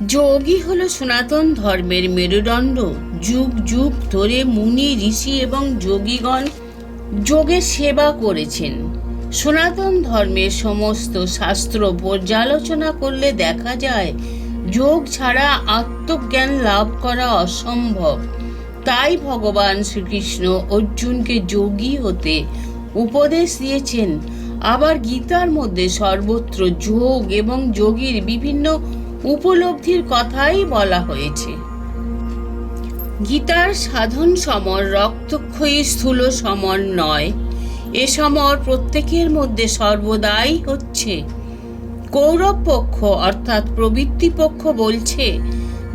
যোগী হলো সনাতন ধর্মের মেরুদণ্ড। যুগ যুগ ধরে মুনি, ঋষি এবং যোগীগণ যোগের সেবা করেছেন। সনাতন ধর্মের সমস্ত শাস্ত্র পর্যালোচনা করলে দেখা যায়, যোগ ছাড়া আত্মজ্ঞান লাভ করা অসম্ভব। তাই ভগবান শ্রীকৃষ্ণ অর্জুনকে যোগী হতে উপদেশ দিয়েছেন। আবার গীতার মধ্যে সর্বত্র যোগ এবং যোগীর বিভিন্ন উপলব্ধির কথাই বলা হয়েছে। গীতার সাধন সমর, রক্তক্ষয়ী স্থূল সমর নয়। এ সমর প্রত্যেকের মধ্যে সর্বদাই হচ্ছে। কৌরব পক্ষ অর্থাৎ প্রবৃত্তি পক্ষ বলছে,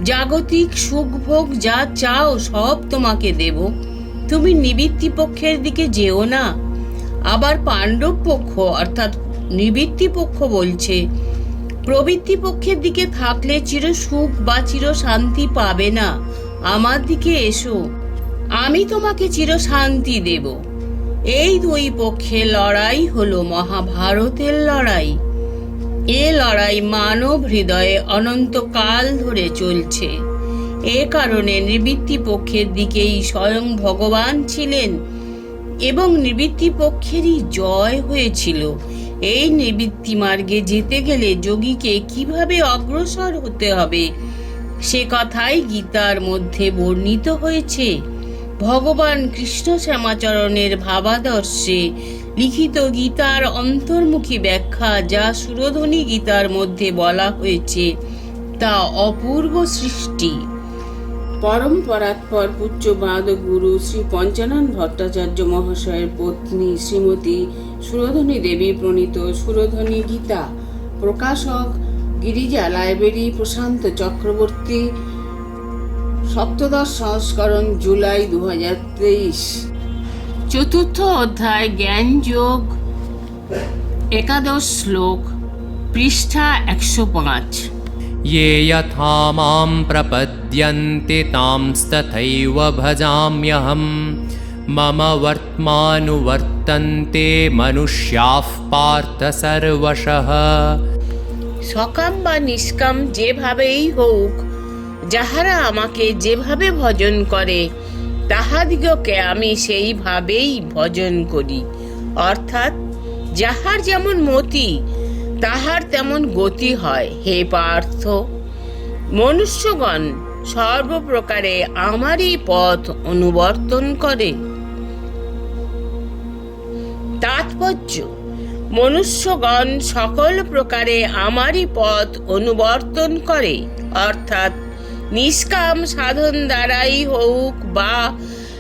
জাগতিক সুখভোগ যা চাও সব তোমাকে দেব। তুমি নিবৃত্তি পক্ষের দিকে যেও না। আবার পাণ্ডব পক্ষ অর্থাৎ নিবৃত্তি পক্ষ বলছে প্রবৃত্তি পক্ষের দিকে থাকলে চির সুখ বা চির শান্তি পাবে না। আমার দিকে এসো। আমি তোমাকে চির শান্তি দেব। এই দুই পক্ষে লড়াই হলো মহাভারতের লড়াই। এ লড়াই মানব হৃদয়ে অনন্তকাল ধরে চলছে। এ কারণে নিবৃত্তি পক্ষের দিকেই স্বয়ং ভগবান ছিলেন এবং নিবৃত্তি পক্ষেরই জয় হয়েছিল। এই নিবৃত্তি মার্গে যেতে গেলে যোগীকে কীভাবে অগ্রসর হতে হবে, সে কথাই গীতার মধ্যে বর্ণিত হয়েছে। ভগবান কৃষ্ণ শ্যামাচরণের ভাবাদর্শে লিখিত গীতার অন্তর্মুখী ব্যাখ্যা যা সুরধ্বনি গীতার মধ্যে বলা হয়েছে, তা অপূর্ব সৃষ্টি। পরম্পরাৎপর পূজ্যবাদ গুরু শ্রী পঞ্চানন ভট্টাচার্য মহাশয়ের পত্নী শ্রীমতী সুরধ্বনি দেবী প্রণীত সুরধ্বনি গীতা, প্রকাশক গিরিজা লাইব্রেরি প্রশান্ত চক্রবর্তী, সপ্তদশ সংস্করণ জুলাই দু হাজার তেইশ। চতুর্থ অধ্যায় জ্ঞান যোগ একাদশ শ্লোক, পৃষ্ঠা একশো পাঁচ। ये यथा मां प्रपद्यन्ते तांस्तथैव भजाम्यहं मम वर्त्मानुवर्तन्ते मनुष्याः पार्थ सर्वशः সকাম বা নিষ্কাম যেভাবেই হোক যাহারা আমাকে যেভাবে ভজন করে তাহাদিগকে আমি সেইভাবেই ভজন করি অর্থাৎ যাহার যেমন মতি তাহার তেমন গতি হয়, হে পার্থ। মনুষ্যগণ সর্বপ্রকারে আমারই পথ অনুবর্তন করে। তাৎপর্য, মনুষ্যগণ সকল প্রকারে আমারই পথ অনুবর্তন করে, অর্থাৎ নিষ্কাম সাধন দ্বারাই হোক বা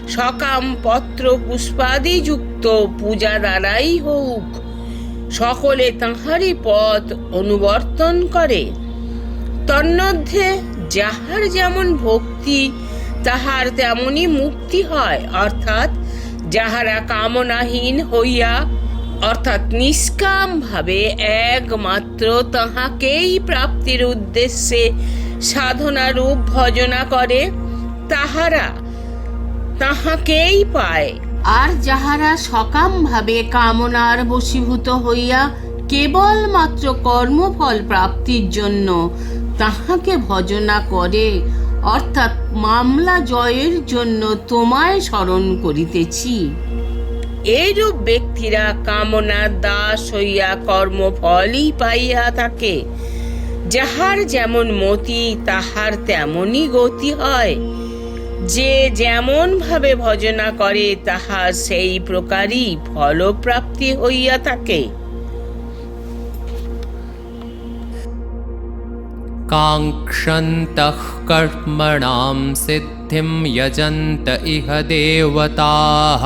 সকাম পত্র পুষ্পাদি যুক্ত পূজা দ্বারাই হোক সকলে তাহারই পথ অনুবর্তন করে। তন্মধ্যে যাহার যেমন ভক্তি, তাহার তেমনি মুক্তি হয়, অর্থাৎ যাহারা কামনাহীন হইয়া, অর্থাৎ নিষ্কাম ভাবে একমাত্র তাহাকেই প্রাপ্তির উদ্দেশ্যে সাধনারূপ ভজনা করে, তাহারা তাহাকেই পায়। আর যাহারা সকাম ভাবে কামনার বশীভূত হইয়া কেবলমাত্র কর্মফল প্রাপ্তির জন্য তাহাকে ভজনা করে, অর্থাৎ মামলা জয়ের জন্য তোমায় স্মরণ করিতেছি। এইরূপ ব্যক্তিরা কামনা দাস হইয়া কর্মফলই পাইয়া থাকে। যাহার যেমন মতি, তাহার তেমনই গতি হয়। যে যেমন ভাবে ভজনা করে তাহার সেই প্রকারই ফলপ্রাপ্তি হইয়া থাকে काङ्क्षन्तः कर्मणां सिद्धिं यजन्त इह देवताः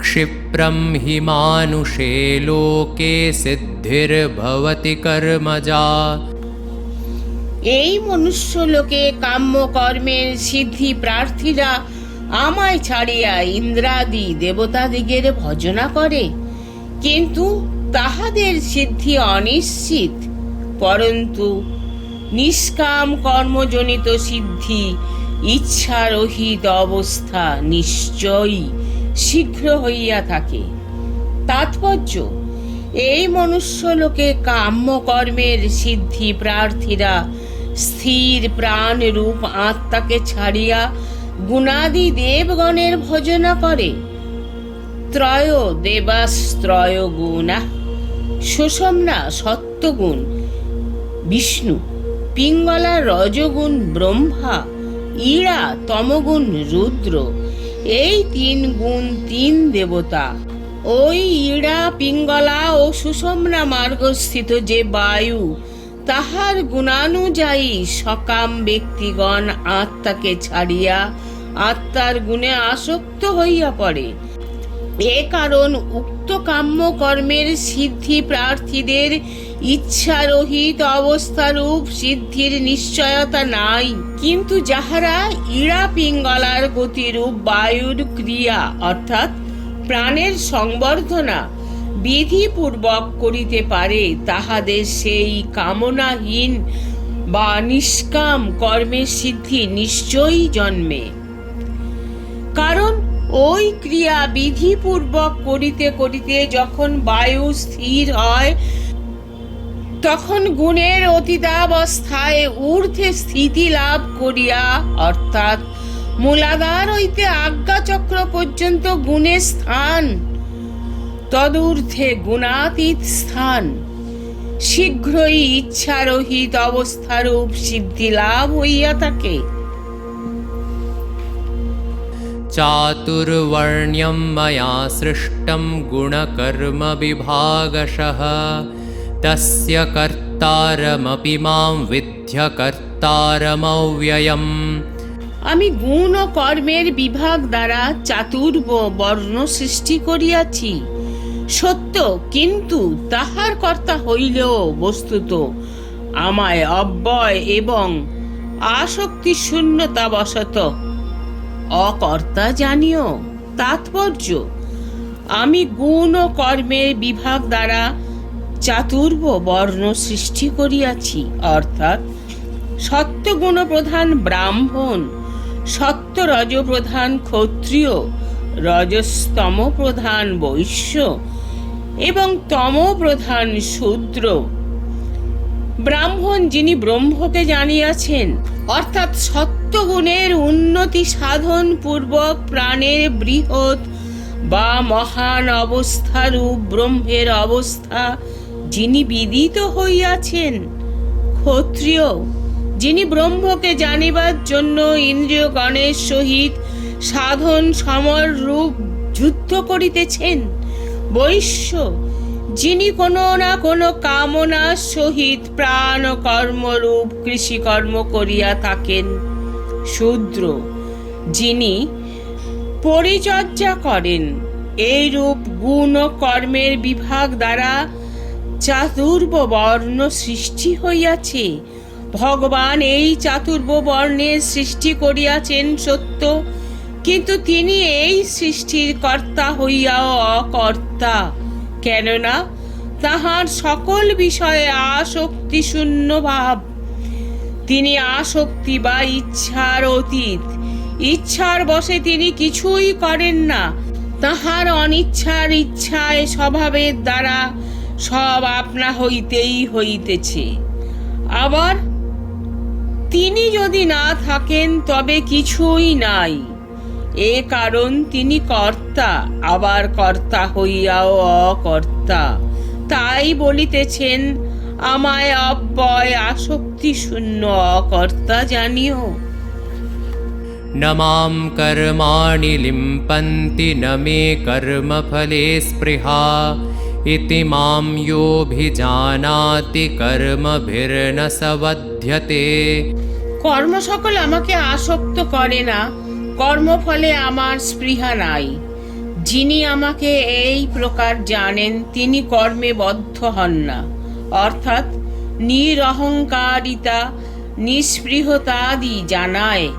क्षिप्रं हि मानुषे लोके सिद्धिर्भवति कर्मजा এই মনুষ্য লোকে কাম্য কর্মের সিদ্ধি প্রার্থীরা আমায় ছাড়িয়া ইন্দ্রাদি দেবতাদিগের ভজনা করে। কিন্তু তাহাদের সিদ্ধি অনিশ্চিত। পরন্তু নিষ্কাম কর্মজনিত সিদ্ধি ইচ্ছারহিত অবস্থা নিশ্চয়ই শীঘ্র হইয়া থাকে। তাৎপর্য, এই মনুষ্য লোকে কাম্য কর্মের সিদ্ধি প্রার্থীরা স্থির প্রাণ রূপ আত্মাকে ছাড়িয়া গুণাদি দেবগণের ভজনা করে। ত্রয় দেবাস্ত্রয় গুণা, সুষমনা সত্যগুণ, বিষ্ণু, পিঙ্গলা রজগুণ ব্রহ্মা, ইড়া তমগুণ রুদ্র, এই তিন গুণ তিন দেবতা, ওই ইড়া, পিঙ্গলা ও সুষমনা মার্গস্থিত যে বায়ু তাহার গুণানুযায়ী সকাম ব্যক্তিগণ আত্মাকে ছাড়িয়া আত্মার গুণে আসক্ত হইয়া পড়ে। এ কারণ উক্ত কাম্য কর্মের সিদ্ধি প্রার্থীদের ইচ্ছারহিত অবস্থারূপ সিদ্ধির নিশ্চয়তা নাই। কিন্তু যাহারা ইড়া পিঙ্গলার গতিরূপ বায়ুর ক্রিয়া, অর্থাৎ প্রাণের সংবর্ধনা বিধিপূর্বক করিতে পারে, তাহাদের সেই কামনাহীন বা নিষ্কাম কর্মের সিদ্ধি নিশ্চয়ই জন্মে। কারণ ওই ক্রিয়া বিধিপূর্বক করিতে করিতে যখন বায়ু স্থির হয়, তখন গুণের অতীতাবস্থায় ঊর্ধ্বে স্থিতি লাভ করিয়া, অর্থাৎ মূলাধার হইতে আজ্ঞাচক্র পর্যন্ত গুণের স্থান তদূর্ধ্বে গুণাতীত স্থান শীঘ্রই ইচ্ছারহিত অবস্থারূপ সিদ্ধি লাভ হইয়া থাকে चातुर्वर्ण्यं मया सृष्टं गुणकर्मविभागशः तस्य कर्तारमपि मां विद्य कर्तारमव्ययम् আমি গুণ ও কর্মের বিভাগ দ্বারা চাতুর্ব বর্ণ সৃষ্টি করিয়াছি সত্য, কিন্তু তাহার কর্তা হইলেও বস্তুত। আমায় অব্যয় এবং আসক্তি শূন্যতা বশত অকর্তা জানিও, তাৎপর্য, আমি গুণ ও কর্মের বিভাগ দ্বারা চাতুর্ব বর্ণ সৃষ্টি করিয়াছি, অর্থাৎ সত্যগুণ প্রধান ব্রাহ্মণ সত্য রজ প্রধান ক্ষত্রিয় রজস্তম প্রধান বৈশ্য এবং তম প্রধান শূদ্র। ব্রাহ্মণ যিনি ব্রহ্মকে জানিয়াছেন, অর্থাৎ সত্যগুণের উন্নতি সাধন পূর্বক প্রাণের বৃহৎ বা মহান অবস্থারূপ ব্রহ্মের অবস্থা যিনি বিদিত হইয়াছেন, ক্ষত্রিয়, যিনি ব্রহ্মকে জানিবার জন্য ইন্দ্রিয়গণের সহিত সাধন সমর রূপ যুদ্ধ করিতেছেন। বৈশ্য, যিনি কোনো না কোনো কামনার সহিত প্রাণ কর্মরূপ কৃষিকর্ম করিয়া থাকেন। শূদ্র, যিনি পরিচর্যা করেন এই রূপ গুণ ও কর্মের বিভাগ দ্বারা চাতুর্ব বর্ণ সৃষ্টি হইয়াছে। ভগবান এই চাতুর্ব বর্ণের সৃষ্টি করিয়াছেন সত্য কিন্তু তিনি এই সৃষ্টির কর্তা হইয়াও অকর্তা। কেননা তাহার সকল বিষয়ে আসক্তি শূন্য ভাব। তিনি আসক্তি বা ইচ্ছার অতীত। ইচ্ছার বসে তিনি কিছুই করেন না। তাহার অনিচ্ছার ইচ্ছায় স্বভাবের দ্বারা সব আপনা হইতেই হইতেছে। আবার তিনি যদি না থাকেন তবে কিছুই নাই। এ কারণ তিনি কর্তা আবার কর্তা হইয়াও অকর্তা তাই বলিতেছেন আমায় অব্যয় আসক্তি শূন্য অকর্তা জানিও न मां कर्माणि लिम्पन्ति न मे कर्मफले स्पृहा इति मां योऽभिजानाति कर्मभिर्न स बध्यते কর্ম সকল আমাকে আসক্ত করে না কর্মফলে আমার স্পৃহা নাই। যিনি আমাকে এই প্রকার জানেন, তিনি কর্মে বদ্ধ হন না। অর্থাৎ নিরহংকারিতা নিস্পৃহতা আদি জানায়,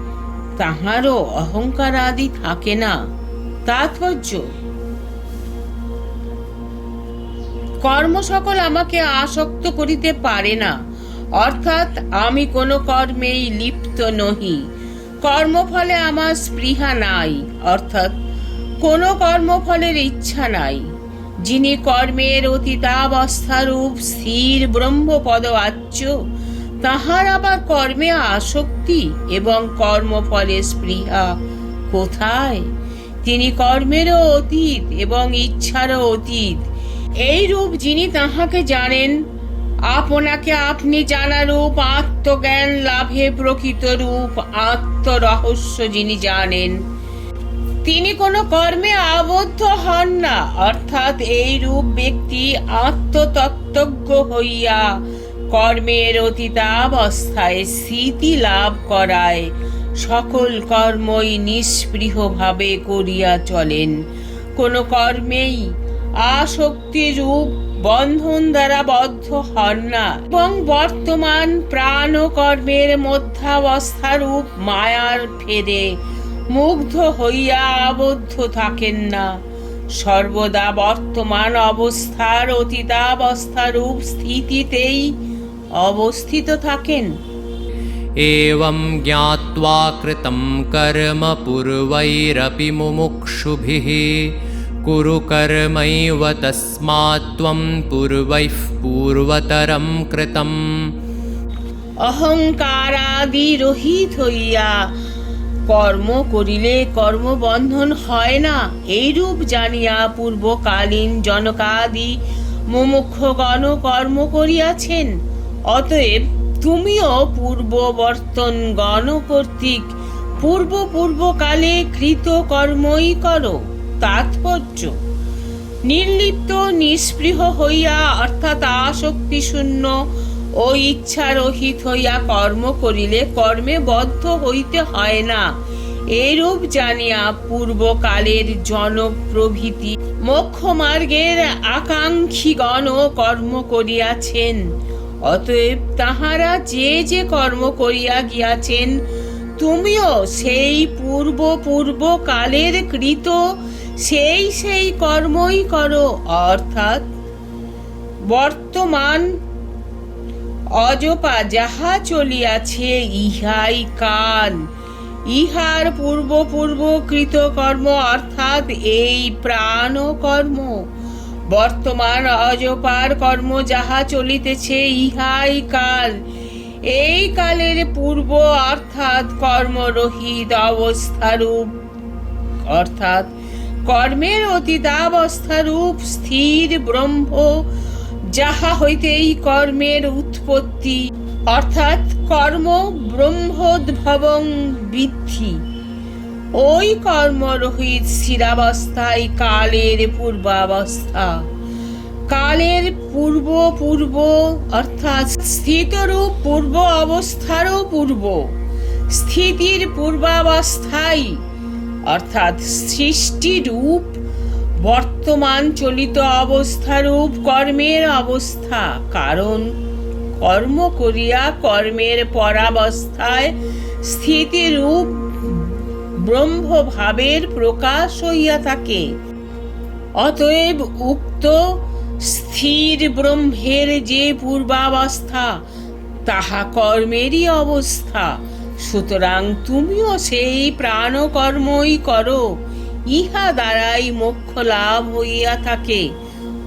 তাহারও অহংকার আদি থাকে না। তাৎপর্য। কর্ম সকল আমাকে আসক্ত করিতে পারে না। অর্থাৎ আমি কোনো কর্মেই লিপ্ত নহি। কর্মফলে আমার স্পৃহা নাই, অর্থাৎ কোনো কর্মফলের ইচ্ছা নাই। যিনি কর্মের অতীতাবস্থারূপ স্থির ব্রহ্মপদ আচ্য তাহার আবার কর্মে আসক্তি এবং কর্মফলে স্পৃহা কোথায়? তিনি কর্মেরও অতীত এবং ইচ্ছারও অতীত। এই রূপ যিনি তাহাকে জানেন আপনাকে আপনি জানা রূপ, আত্মজ্ঞান লাভে প্রকৃত রূপ, আত্মরহস্য যিনি জানেন। তিনি কোনো কর্মে আবদ্ধ হন না, অর্থাৎ এই রূপ ব্যক্তি আত্মতত্ত্বজ্ঞ হইয়া কর্মের অতীতাবস্থায় স্মৃতি লাভ করায়, সকল কর্মই নিষ্পৃহভাবে করিয়া চলেন। কোনো কর্মেই আসক্তি রূপ বন্ধন দ্বারা বদ্ধ হন না এবং বর্তমান প্রাণ ও কর্মের মধ্যাবস্থা রূপ মায়ার ফেরে মুগ্ধ হইয়া আবদ্ধ থাকেন না সর্বদা বর্তমান অবস্থার অতীতাবস্থা রূপ স্থিতিতেই অবস্থিত থাকেন एवं ज्ञात्वा कृतं कर्म पूर्वैरपि मुमुक्षुभिः कुरु कर्मैव तस्मात् त्वं पूर्वैः पूर्वतरं कृतम् অহংকারাদি রহিত হইয়া কর্ম করিলে কর্মবন্ধন হয় না এইরূপ জানিয়া পূর্বকালীন জনকাদি মুমুক্ষগণ কর্ম করিয়াছেন অতএব তুমিও পূর্ববর্তন গণ কর্তৃক পূর্ব পূর্বকালে কৃত কর্মই করো তাৎপর্য। নির্লিপ্ত, নিস্পৃহ হইয়া, অর্থাৎ আসক্তি শূন্য ও ইচ্ছারহিত হইয়া কর্ম করিলে কর্মে বদ্ধ হইতে হয় না। এরূপ জানিয়া পূর্বকালের জনপ্রভৃতি মোক্ষ মার্গের আকাঙ্ক্ষীগণ কর্ম করিয়াছেন। অতএব তাহারা যে যে কর্ম করিয়া গিয়াছেন, তুমিও সেই পূর্ব পূর্ব কালের কৃত সেই সেই কর্মই করো, অর্থাৎ বর্তমান অজপা যাহা চলিয়াছে ইহাই কান। ইহার পূর্ব পূর্ব কৃত কর্ম অর্থাৎ এই প্রাণ কর্ম বর্তমান অজপার কর্ম যাহা চলিতেছে ইহাই কাল। এই কালের পূর্ব, অর্থাৎ কর্মরহিত অবস্থারূপ, অর্থাৎ কর্মের অতীতাবস্থারূপ স্থির ব্রহ্ম, যাহা হইতে এই কর্মের উৎপত্তি, অর্থাৎ কর্ম ব্রহ্মোদ্ভবং বৃদ্ধি। ওই কর্মরহিত স্থিরাবস্থায় কালের পূর্বাবস্থা। কালের পূর্ব পূর্ব, অর্থাৎ স্থিতরূপ পূর্ব অবস্থারও পূর্ব। স্থিতির পূর্বাবস্থায় অর্থাৎ সৃষ্টি রূপ বর্তমান চলিত অবস্থারূপ কর্মের অবস্থা। কারণ কর্ম করিয়া কর্মের পরাবস্থায় স্থিতিরূপ ব্রহ্মভাবের প্রকাশ হইয়া থাকে। অতএব উক্ত স্থির ব্রহ্মের যে পূর্বাবস্থা, তাহা কর্মেরই অবস্থা। সুতরাং তুমিও সেই প্রাণকর্মই করো। ইহা দ্বারাই মোক্ষ লাভ হইয়া থাকে।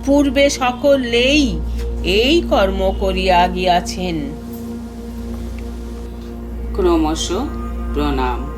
পূর্বে সকলেই এই কর্ম করিয়া গিয়াছেন। ক্রমশ প্রণাম।